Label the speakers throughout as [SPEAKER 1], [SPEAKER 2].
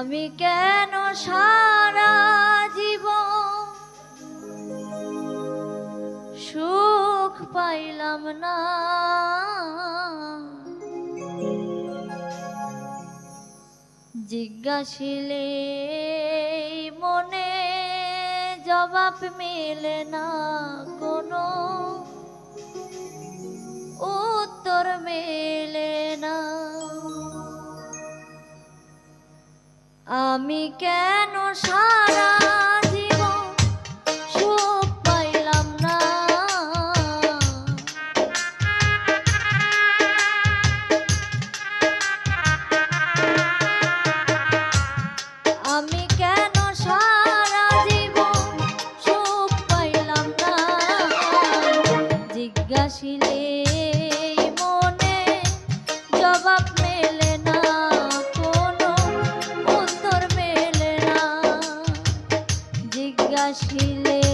[SPEAKER 1] আমি কেন সারা জীবন সুখ পাইলাম না? জিজ্ঞাসিলে মনে জবাব মেলে না কোনো। উত্তর মেলে না। আমি কেন সারা গাছিলেন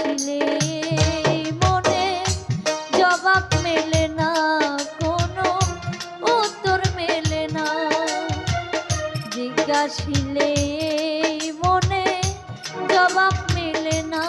[SPEAKER 1] আসিলে মনে জবাব মেলে না কোনো উত্তর মেলে না। জিজ্ঞাসিলে মনে জবাব মেলে না।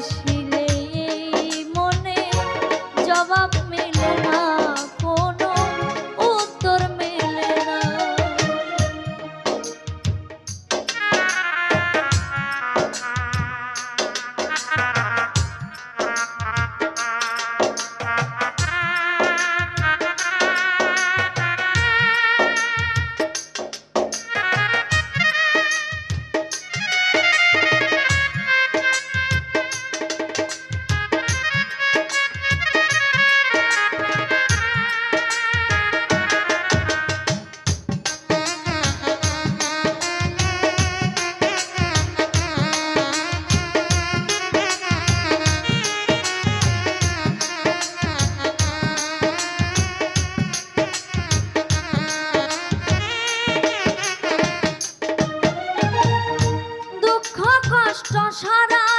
[SPEAKER 1] Yes. কষ্ট